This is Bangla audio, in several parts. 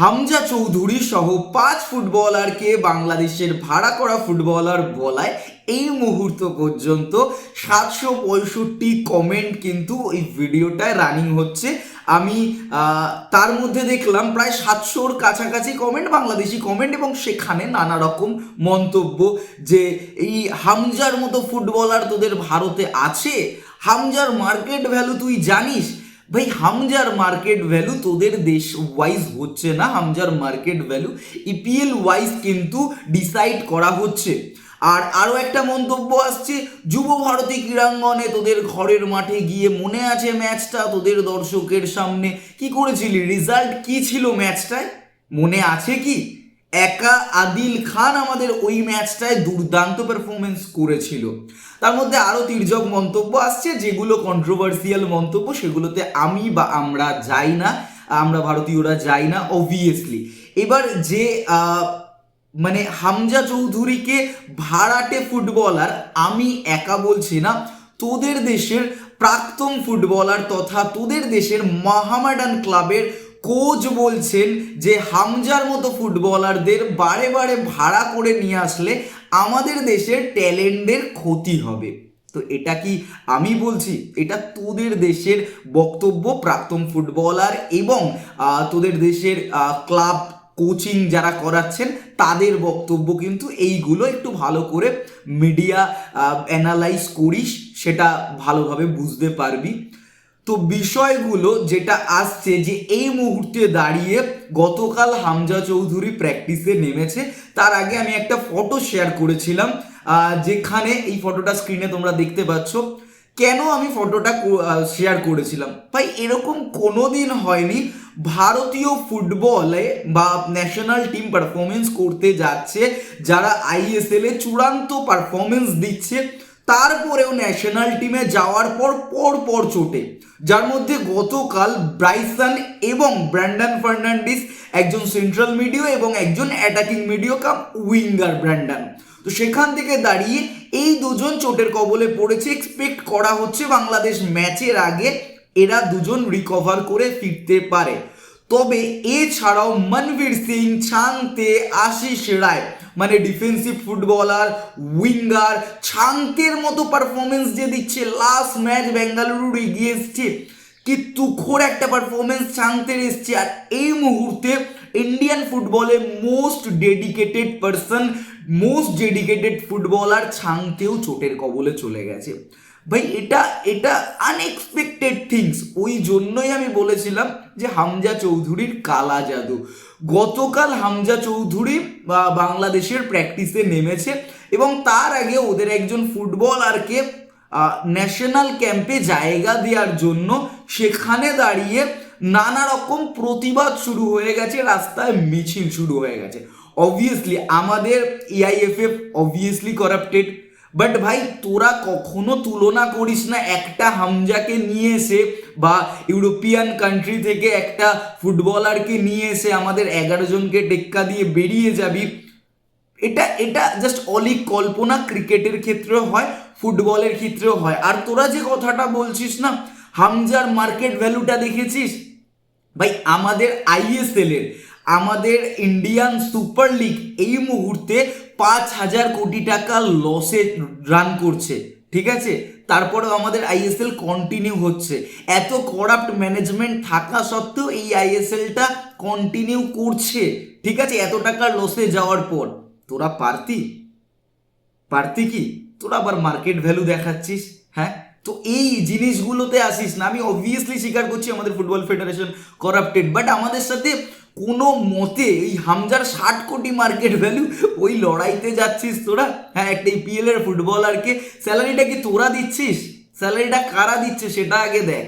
হামজা চৌধুরী সহ পাঁচ ফুটবলারকে বাংলাদেশের ভাড়া করা ফুটবলার বলায় এই মুহূর্ত পর্যন্ত সাতশো পঁয়ষট্টি কমেন্ট কিন্তু ওই ভিডিওটায় রানিং হচ্ছে। আমি তার মধ্যে দেখলাম প্রায় সাতশোর কাছাকাছি কমেন্ট বাংলাদেশি কমেন্ট এবং সেখানে নানা রকম মন্তব্য যে এই হামজার মতো ফুটবলার তোদের ভারতে আছে। হামজার মার্কেট ভ্যালু তুই জানিস? ভাই, হামজার মার্কেট ভ্যালু তোদের দেশ ওয়াইজ হচ্ছে না, হামজার মার্কেট ভ্যালু ইপিএল ওয়াইজ কিন্তু ডিসাইড করা হচ্ছে। আর আরও একটা মন্তব্য আসছে, যুব ভারতী ক্রীড়াঙ্গনে তোদের ঘরের মাঠে গিয়ে মনে আছে ম্যাচটা তোদের দর্শকের সামনে? কি করেছিলি? রেজাল্ট কি ছিল ম্যাচটায় মনে আছে কি? একা আদিল খান আমাদের ওই ম্যাচটায় দুর্দান্ত পারফরমেন্স করেছিল। তার মধ্যে আরও তির্যক মন্তব্য আসছে, যেগুলো কন্ট্রোভার্সিয়াল মন্তব্য, সেগুলোতে আমি বা আমরা যাই না, আমরা ভারতীয়রা যাই না অবভিয়াসলি এবার যে মানে হামজা চৌধুরীকে ভাড়াটে ফুটবলার আমি একা বলছি না, তোদের দেশের প্রাক্তন ফুটবলার তথা তোদের দেশের মহামাডান ক্লাবের কোচ বলছেন যে হামজার মতো ফুটবলারদের বারে বারে ভাড়া করে নিয়ে আসলে আমাদের দেশের ট্যালেন্টের ক্ষতি হবে। তো এটা কি আমি বলছি? এটা তোদের দেশের বক্তব্য, প্রাক্তন ফুটবলার এবং তোদের দেশের ক্লাব কোচিং যারা করাচ্ছেন, তাদের বক্তব্য কিন্তু এইগুলো একটু ভালো করে মিডিয়া অ্যানালাইজ করিস, সেটা ভালোভাবে বুঝতে পারবি। তো বিষয়গুলো যেটা আসছে যে এই মুহূর্তে দাঁড়িয়ে গতকাল হামজা চৌধুরী প্র্যাকটিসে নেমেছে। তার আগে আমি একটা ফটো শেয়ার করেছিলাম যেখানে এই ফটোটা স্ক্রিনে তোমরা দেখতে পাচ্ছ। কেন আমি ফটোটা শেয়ার করেছিলাম? ভাই, এরকম কোনো দিন হয়নি। ভারতীয় ফুটবলে বা ন্যাশনাল টিম পারফরমেন্স করতে যাচ্ছে, যারা আইএসএল চূড়ান্ত পারফরমেন্স দিচ্ছে। তারপরেও ন্যাশনাল টিমে যাওয়ার পর পর পর চোটে। যার মধ্যে গতকাল ব্রাইসন এবং ব্র্যান্ডন ফার্নান্ডিস, একজন সেন্ট্রাল মিডিও এবং একজন অ্যাটাকিং মিডিও কাপ উইঙ্গার ব্র্যান্ডন। তো সেখান থেকে দাঁড়িয়ে এই দুজন চোটের কবলে পড়েছে। এক্সপেক্ট করা হচ্ছে বাংলাদেশ ম্যাচের আগে এরা দুজন রিকভার করে ফিরতে পারে। তবে এছাড়াও মনবীর সিং ছাংতে আশিস রায় মানে ডিফেন্সিভ ফুটবলার উইঙ্গার ছাঙ্কের মতো পারফরমেন্স যে দিচ্ছে লাস্ট ম্যাচ বেঙ্গালুরুর এগিয়ে এসছে কি তুখোর একটা পারফরমেন্স ছাঙ্কের এসছে। আর এই মুহূর্তে ইন্ডিয়ান ফুটবলে most dedicated person most dedicated footballer ছাংতেও চোটের কবলে চলে গেছে। ভাই, এটা এটা আনএক্সপেক্টেড থিংস ওই জন্যই আমি বলেছিলাম যে হামজা চৌধুরীর কালা জাদু। গতকাল হামজা চৌধুরী বাংলাদেশের প্র্যাকটিসে নেমেছে এবং তার আগে ওদের একজন ফুটবলারকে ন্যাশনাল ক্যাম্পে জায়গা দেওয়ার জন্য সেখানে দাঁড়িয়ে নানা রকম প্রতিবাদ শুরু হয়ে গেছে, রাস্তায় মিছিল শুরু হয়ে গেছে। অবভিয়াসলি আমাদের এআইএফএফ অবভিয়াসলি করাপ্টেড বাট ভাই, তোরা কখনো তুলনা করিস না একটা হামজাকে নিয়ে এসে বা ইউরোপিয়ান কান্ট্রি থেকে একটা ফুটবলারকে নিয়ে এসে আমাদের এগারো জনকে টেক্কা দিয়ে বেরিয়ে যাবি। এটা এটা জাস্ট অলিক কল্পনা ক্রিকেটের ক্ষেত্রেও হয়, ফুটবলের ক্ষেত্রেও হয়। আর তোরা যে কথাটা বলছিস না, হামজার মার্কেট ভ্যালুটা দেখেছিস? ভাই, আমাদের আইএসএল এর আমাদের ইন্ডিয়ান সুপার লিগ এই মুহূর্তে পাঁচ হাজার কোটি টাকা লসে রান করছে, ঠিক আছে? তারপরেও আমাদের আইএসএল কন্টিনিউ হচ্ছে। এত করাপ্ট ম্যানেজমেন্ট থাকা সত্ত্বেও এই আইএসএলটা কন্টিনিউ করছে, ঠিক আছে? এত টাকার লসে যাওয়ার পর। তোরা পারতি? পারতি কি? তোরা আবার মার্কেট ভ্যালু দেখাচ্ছিস হ্যাঁ? তো এই জিনিসগুলোতে আসিস না। আমি অবভিয়াসলি স্বীকার করছি আমাদের ফুটবল ফেডারেশন করাপ্টেড বাট আমাদের সাথে কোনো মতে এই হামজার ষাট কোটি মার্কেট ভ্যালু ওই লড়াইতে যাচ্ছিস তোরা? হ্যাঁ একটা ইপিএল এর ফুটবলারকে স্যালারিটা কি তোরা দিচ্ছিস? স্যালারিটা কারা দিচ্ছে সেটা আগে দেখ।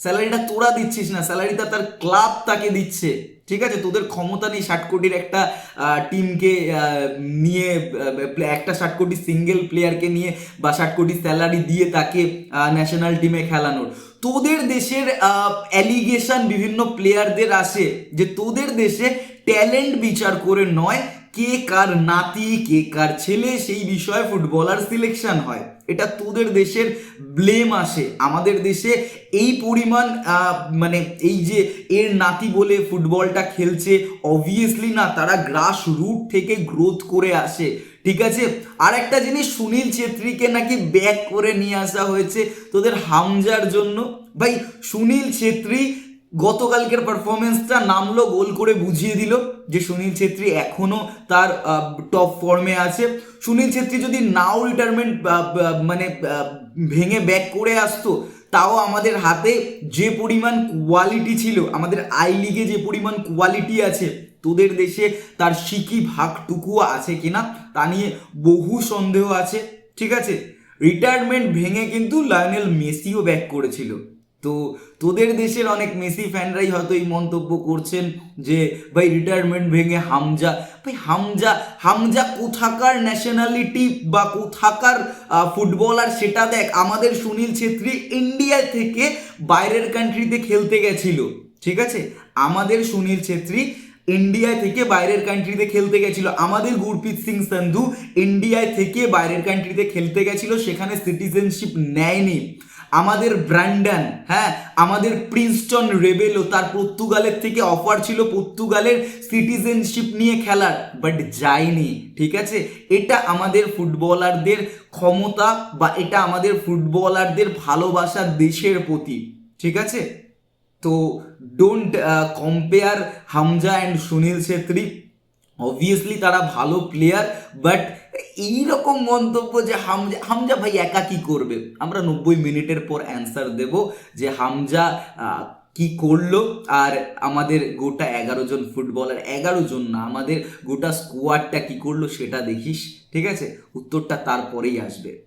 স্যালারিটা তোরা দিচ্ছিস না স্যালারিটা তার ক্লাব তাকে দিচ্ছে। ঠিক আছে? তোদের ক্ষমতা নেই ষাট কোটির একটা টিমকে নিয়ে একটা ষাট কোটি সিঙ্গেল প্লেয়ারকে নিয়ে বা ষাট কোটি স্যালারি দিয়ে তাকে ন্যাশনাল টিমে খেলানোর। তোদের দেশের অ্যালিগেশন বিভিন্ন প্লেয়ারদের আসে যে তোদের দেশে ট্যালেন্ট বিচার করে নয় কে কার নাতি, কে কার ছেলে, সেই বিষয়ে ফুটবলার সিলেকশন হয়। এটা তোদের দেশের ব্লেম আসে। আমাদের দেশে এই পরিমাণ মানে এই যে এর নাতি বলে ফুটবলটা খেলছে অবভিয়াসলি না, তারা গ্রাস রুট থেকে গ্রোথ করে আসে। ঠিক আছে? আর একটা জিনিস সুনীল ছেত্রীকে নাকি ব্যাক করে নিয়ে আসা হয়েছে তোদের হামজার জন্য। ভাই, সুনীল ছেত্রী গতকালকের পারফরমেন্সটা নামলো, গোল করে বুঝিয়ে দিল যে সুনীল ছেত্রী এখনও তার টপ ফর্মে আছে। সুনীল ছেত্রী যদি নাও রিটায়ারমেন্ট মানে ভেঙে ব্যাক করে আসতো, তাও আমাদের হাতে যে পরিমাণ কোয়ালিটি ছিল, আমাদের আই লিগে যে পরিমাণ কোয়ালিটি আছে, তোদের দেশে তার সিকি ভাগটুকুও আছে কিনা, তা নিয়ে বহু সন্দেহ আছে, ঠিক আছে? রিটায়ারমেন্ট ভেঙে কিন্তু লায়নেল মেসিও ব্যাক করেছিল। তো তোদের দেশের অনেক মেসি ফ্যানরাই হয়তো এই মন্তব্য করছেন যে, ভাই রিটায়ারমেন্ট ভেঙে হামজা। ভাই, হামজা হামজা কোথাকার ন্যাশনালিটি বা কোথাকার ফুটবলার সেটা দেখ, আমাদের সুনীল ছেত্রী ইন্ডিয়া থেকে বাইরের কান্ট্রিতে খেলতে গেছিল, ঠিক আছে? আমাদের সুনীল ছেত্রী ইন্ডিয়া থেকে বাইরের কান্ট্রিতে খেলতে গেছিল। আমাদের গুরপ্রীত সিং সন্ধু ইন্ডিয়ায় থেকে বাইরের কান্ট্রিতে খেলতে গেছিল, সেখানে সিটিজেনশিপ নেয়নি। আমাদের ব্র্যান্ডন হ্যাঁ আমাদের প্রিন্সটন রেবেলও তার পর্তুগালের থেকে অফার ছিল পর্তুগালের সিটিজেনশিপ নিয়ে খেলার বাট যায়নি, ঠিক আছে? এটা আমাদের ফুটবলারদের ক্ষমতা বা এটা আমাদের ফুটবলারদের ভালোবাসা দেশের প্রতি, ঠিক আছে? তো don't compare Hamza and Sunil Chhetri. Obviously তারা ভালো প্লেয়ার বাট এইরকম মন্তব্য যে হামজা হামজা ভাই একা কি করবে? আমরা নব্বই মিনিটের পর অ্যান্সার দেব যে হামজা কি করল? আর আমাদের গোটা এগারো জন ফুটবলার, এগারো জন না, আমাদের গোটা স্কোয়াডটা কি করল সেটা দেখিস, ঠিক আছে? উত্তরটা তারপরেই আসবে।